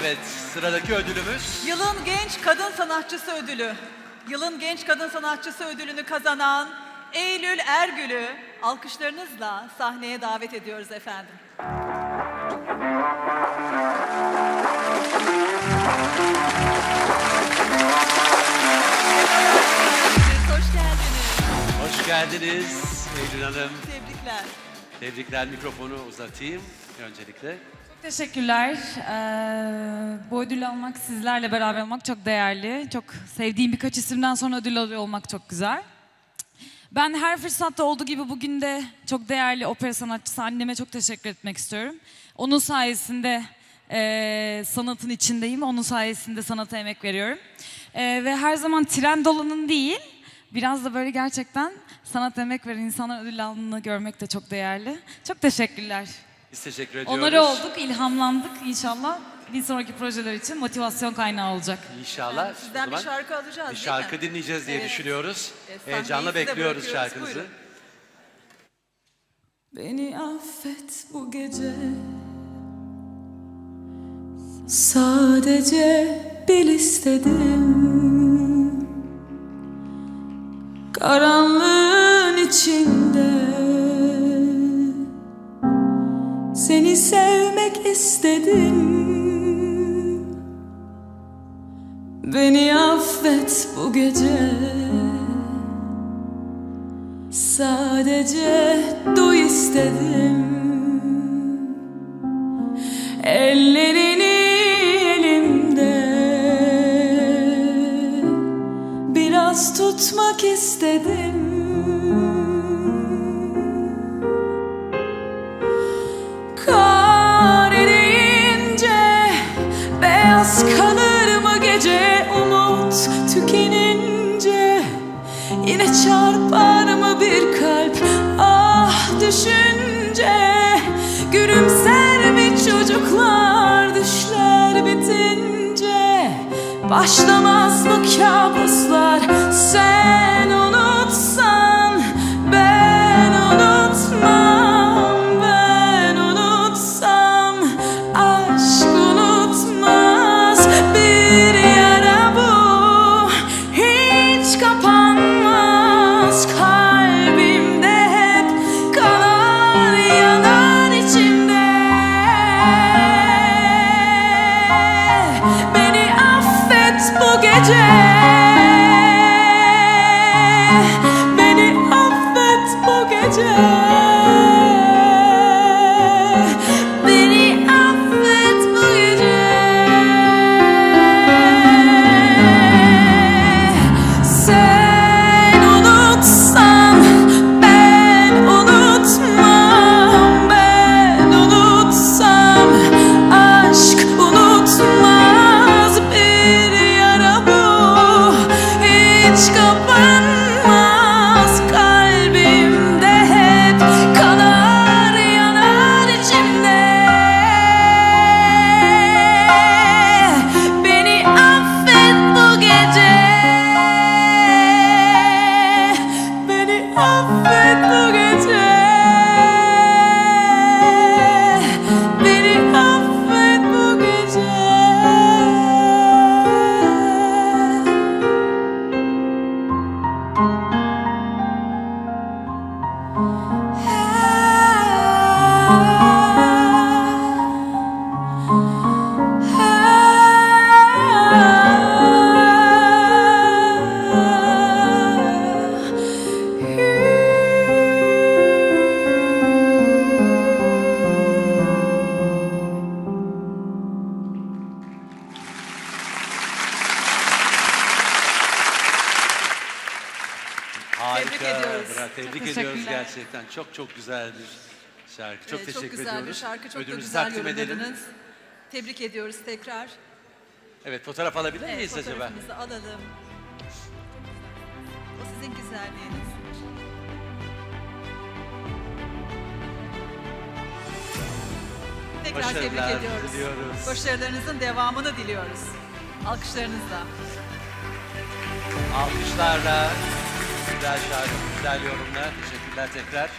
Evet, sıradaki ödülümüz Yılın Genç Kadın Sanatçısı Ödülü. Yılın Genç Kadın Sanatçısı Ödülünü kazanan Eylül Ergül'ü alkışlarınızla sahneye davet ediyoruz efendim. Hoş geldiniz. hoş geldiniz Eylül Hanım. Tebrikler. Tebrikler, mikrofonu uzatayım öncelikle. Teşekkürler. Ee, bu ödülü almak, sizlerle beraber olmak çok değerli. Çok sevdiğim birkaç isimden sonra ödül alıyor olmak çok güzel. Ben her fırsatta olduğu gibi bugün de çok değerli opera sanatçısı anneme çok teşekkür etmek istiyorum. Onun sayesinde e, sanatın içindeyim, onun sayesinde sanata emek veriyorum. E, ve her zaman trend olanın değil, biraz da böyle gerçekten sanat emek veren insanlar ödül aldığını görmek de çok değerli. Çok teşekkürler. Biz teşekkür ediyoruz. Onları olduk, ilhamlandık inşallah. Bir sonraki projeler için motivasyon kaynağı olacak. İnşallah. Sizden o bir şarkı alacağız bir değil şarkı mi? dinleyeceğiz diye Evet. düşünüyoruz. Sahneyi Heyecanla bekliyoruz şarkınızı. Buyurun. Beni affet bu gece Sadece bil istedim Karanlığın istedim Beni affet bu gece. Sadece duy istedim. Ellerini elimde. Biraz tutmak istedim Beyaz kalır mı gece Umut tükenince? Yine çarpar mı bir kalp? Ah düşünce. Gülümser mi çocuklar Düşler bitince? Başlamaz mı kabuslar? Sen Beni affet bu gece Harika. Tebrik ediyoruz. Bra- Tebrik ediyoruz gerçekten. Çok çok güzel bir şarkü. Çok Evet, teşekkür çok güzel ediyoruz. bir şarkı, çok da Ödülünüzü güzel takdim edelim. yorumladınız. Tebrik ediyoruz tekrar. Evet, fotoğraf alabilir Evet, miyiz acaba? fotoğrafınızı alalım. O sizin güzelliğiniz. Tekrar tebrik Başarılar ediyoruz. diliyoruz. Başarılarınızın devamını diliyoruz. Alkışlarınızla. Alkışlarla güzel şarkı, güzel yorumlar. Teşekkürler tekrar.